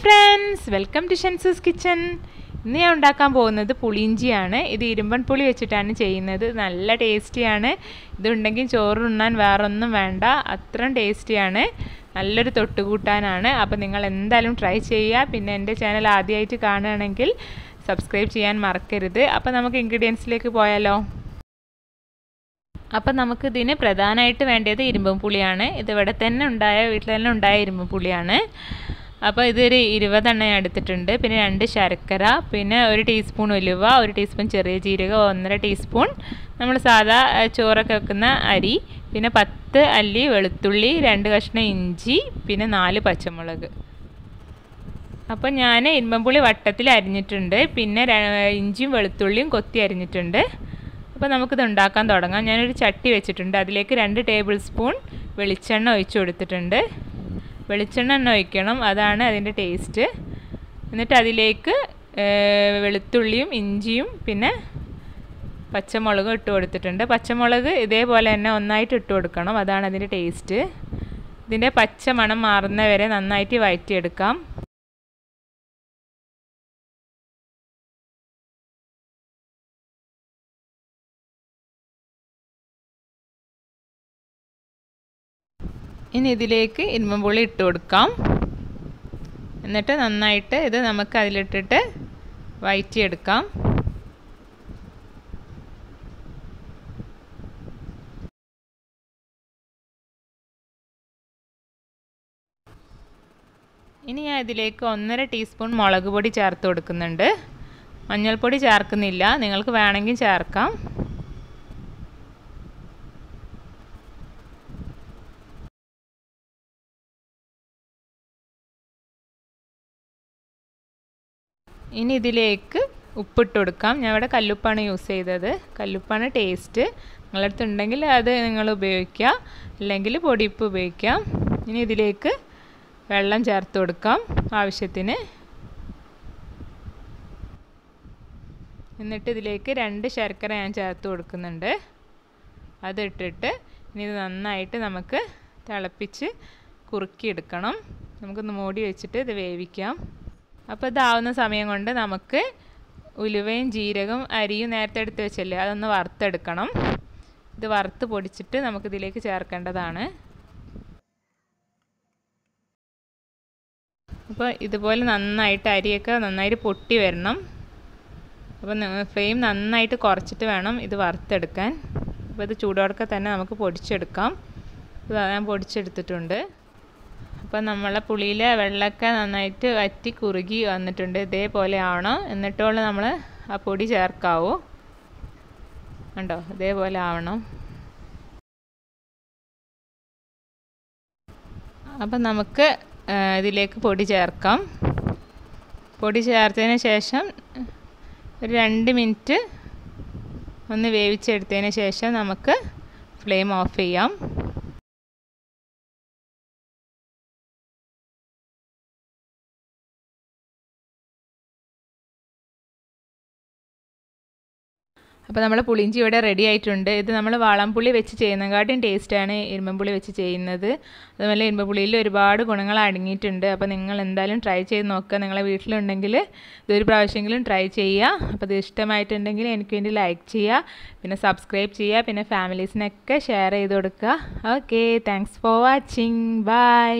Friends welcome to ഷൻസസ് kitchen ഇന്ന് ഞാൻ ഉണ്ടാക്കാൻ പോകുന്നത് പുളിയിഞ്ചിയാണ്. ഇത് ഇരുമ്പൻ പുളി വെച്ചിട്ടാണ് ചെയ്യുന്നത്. നല്ല ടേസ്റ്റിയാണ്. ഇതുണ്ടെങ്കിൽ ചോറ് ഉണ്ണാൻ വേറൊന്നും വേണ്ട. അത്രയും ടേസ്റ്റിയാണ്. നല്ലൊരു തൊട്ടുകൂട്ടാനാണ്. അപ്പോൾ നിങ്ങൾ എന്തായാലും ട്രൈ ചെയ്യുക. പിന്നെ എന്റെ ചാനൽ ആദ്യമായിട്ട് കാണുകയാണെങ്കിൽ സബ്സ്ക്രൈബ് ചെയ്യാൻ മറക്കരുത്. അപ്പോൾ നമുക്ക് ഇൻഗ്രീഡിയൻസിലേക്ക് പോയാലോ? അപ്പം നമുക്ക് ഇതിന് പ്രധാനമായിട്ട് വേണ്ടത് ഇരുമ്പൻ പുളിയാണ്. ഇതിവിടെ തന്നെ ഉണ്ടായ വീട്ടിൽ തന്നെ ഉണ്ടായ ഇരുമ്പൻ പുളിയാണ്. അപ്പോൾ ഇതൊരു ഇരുപതെണ്ണം ഞാൻ എടുത്തിട്ടുണ്ട്. പിന്നെ രണ്ട് ശർക്കര പിന്നെ ഒരു ടീസ്പൂൺ ഉലുവ ഒരു ടീസ്പൂൺ ചെറിയ ജീരകം ഒന്നര ടീസ്പൂൺ നമ്മൾ സാധാ ചോറൊക്കെ വെക്കുന്ന അരി പിന്നെ പത്ത് അല്ലി വെളുത്തുള്ളി രണ്ട് കഷ്ണം ഇഞ്ചി പിന്നെ നാല് പച്ചമുളക്. അപ്പോൾ ഞാൻ ഇൻമ്പുളി വട്ടത്തിൽ അരിഞ്ഞിട്ടുണ്ട്. പിന്നെ ഇഞ്ചിയും വെളുത്തുള്ളിയും കൊത്തി അരിഞ്ഞിട്ടുണ്ട്. അപ്പോൾ നമുക്കിത് ഉണ്ടാക്കാൻ തുടങ്ങാം. ഞാനൊരു ചട്ടി വെച്ചിട്ടുണ്ട്. അതിലേക്ക് രണ്ട് ടേബിൾ സ്പൂൺ വെളിച്ചെണ്ണ ഒഴിച്ചു കൊടുത്തിട്ടുണ്ട്. വെളിച്ചെണ്ണ എണ്ണ ഒഴിക്കണം. അതാണ് അതിന്റെ ടേസ്റ്റ്. എന്നിട്ട് അതിലേക്ക് വെളുത്തുള്ളിയും ഇഞ്ചിയും പിന്നെ പച്ചമുളകും ഇട്ട് കൊടുത്തിട്ടുണ്ട്. പച്ചമുളക് ഇതേപോലെ തന്നെ ഒന്നായിട്ട് ഇട്ട് കൊടുക്കണം. അതാണ് അതിന്റെ ടേസ്റ്റ്. ഇതിന്റെ പച്ച മണം മാറുന്ന വരെ നന്നായിട്ട് വഴറ്റിയെടുക്കാം. ഇനി ഇതിലേക്ക് ഇരുമ്പുള്ളി ഇട്ട് കൊടുക്കാം. എന്നിട്ട് നന്നായിട്ട് ഇത് നമുക്ക് അതിലിട്ടിട്ട് വയറ്റിയെടുക്കാം. ഇനി ഞാൻ ഇതിലേക്ക് ഒന്നര ടീസ്പൂൺ മുളക് പൊടി ചേർത്ത് കൊടുക്കുന്നുണ്ട്. മഞ്ഞൾപ്പൊടി ചേർക്കുന്നില്ല. നിങ്ങൾക്ക് വേണമെങ്കിൽ ചേർക്കാം. ഇനി ഇതിലേക്ക് ഉപ്പിട്ട് കൊടുക്കാം. ഞാൻ ഇവിടെ കല്ലുപ്പാണ് യൂസ് ചെയ്തത്. കല്ലുപ്പാണ് ടേസ്റ്റ് നിങ്ങളടുത്തുണ്ടെങ്കിൽ അത് നിങ്ങൾ ഉപയോഗിക്കാം അല്ലെങ്കിൽ പൊടിപ്പ് ഉപയോഗിക്കാം. ഇനി ഇതിലേക്ക് വെള്ളം ചേർത്ത് കൊടുക്കാം ആവശ്യത്തിന്. എന്നിട്ട് ഇതിലേക്ക് രണ്ട് ശർക്കര ഞാൻ ചേർത്ത് കൊടുക്കുന്നുണ്ട്. അതിട്ടിട്ട് ഇനി ഇത് നന്നായിട്ട് നമുക്ക് തിളപ്പിച്ച് കുറുക്കിയെടുക്കണം. നമുക്കൊന്ന് മൂടി വെച്ചിട്ട് ഇത് വേവിക്കാം. അപ്പോൾ ഇതാവുന്ന സമയം കൊണ്ട് നമുക്ക് ഉലുവയും ജീരകവും അരിയും നേരത്തെ എടുത്ത് വെച്ചല്ലേ? അതൊന്ന് വറുത്തെടുക്കണം. ഇത് വറുത്ത് പൊടിച്ചിട്ട് നമുക്കിതിലേക്ക് ചേർക്കേണ്ടതാണ്. അപ്പോൾ ഇതുപോലെ നന്നായിട്ട് അരിയൊക്കെ നന്നായിട്ട് പൊട്ടി വരണം. അപ്പോൾ ഫ്ലെയിം നന്നായിട്ട് കുറച്ചിട്ട് വേണം ഇത് വറുത്തെടുക്കാൻ. അപ്പോൾ ഇത് ചൂടോടൊക്കെ തന്നെ നമുക്ക് പൊടിച്ചെടുക്കാം. ഞാൻ പൊടിച്ചെടുത്തിട്ടുണ്ട്. അപ്പോൾ നമ്മളെ പുളിയിലെ വെള്ളമൊക്കെ നന്നായിട്ട് വറ്റി കുറുകി വന്നിട്ടുണ്ട് ഇതേപോലെ ആവണം എന്നിട്ടുള്ള നമ്മൾ ആ പൊടി ചേർക്കാവൂ. കണ്ടോ? ഇതേപോലെ ആവണം അപ്പം നമുക്ക് ഇതിലേക്ക് പൊടി ചേർക്കാം. പൊടി ചേർത്തതിന് ശേഷം ഒരു രണ്ട് മിനിറ്റ് ഒന്ന് വേവിച്ചെടുത്തതിന് ശേഷം നമുക്ക് ഫ്ലെയിം ഓഫ് ചെയ്യാം. അപ്പോൾ നമ്മൾ പുളിഞ്ചി ഇവിടെ റെഡി ആയിട്ടുണ്ട്. ഇത് നമ്മൾ വാളംപുളി വെച്ച് ചെയ്യുന്നതിനെക്കാട്ടും ടേസ്റ്റാണ് ഇരുമ്പുളി വെച്ച് ചെയ്യുന്നത്. അതുപോലെ ഇരുമ്പുളിയിൽ ഒരുപാട് ഗുണങ്ങൾ അടങ്ങിയിട്ടുണ്ട്. അപ്പോൾ നിങ്ങൾ എന്തായാലും ട്രൈ ചെയ്ത് നോക്കുക. നിങ്ങളെ വീട്ടിലുണ്ടെങ്കിൽ ഇതൊരു പ്രാവശ്യമെങ്കിലും ട്രൈ ചെയ്യുക. അപ്പോൾ ഇത് ഇഷ്ടമായിട്ടുണ്ടെങ്കിൽ എനിക്ക് വേണ്ടി ലൈക്ക് ചെയ്യുക. പിന്നെ സബ്സ്ക്രൈബ് ചെയ്യുക. പിന്നെ ഫാമിലീസിനൊക്കെ ഷെയർ ചെയ്ത് കൊടുക്കുക. Okay thanks for watching bye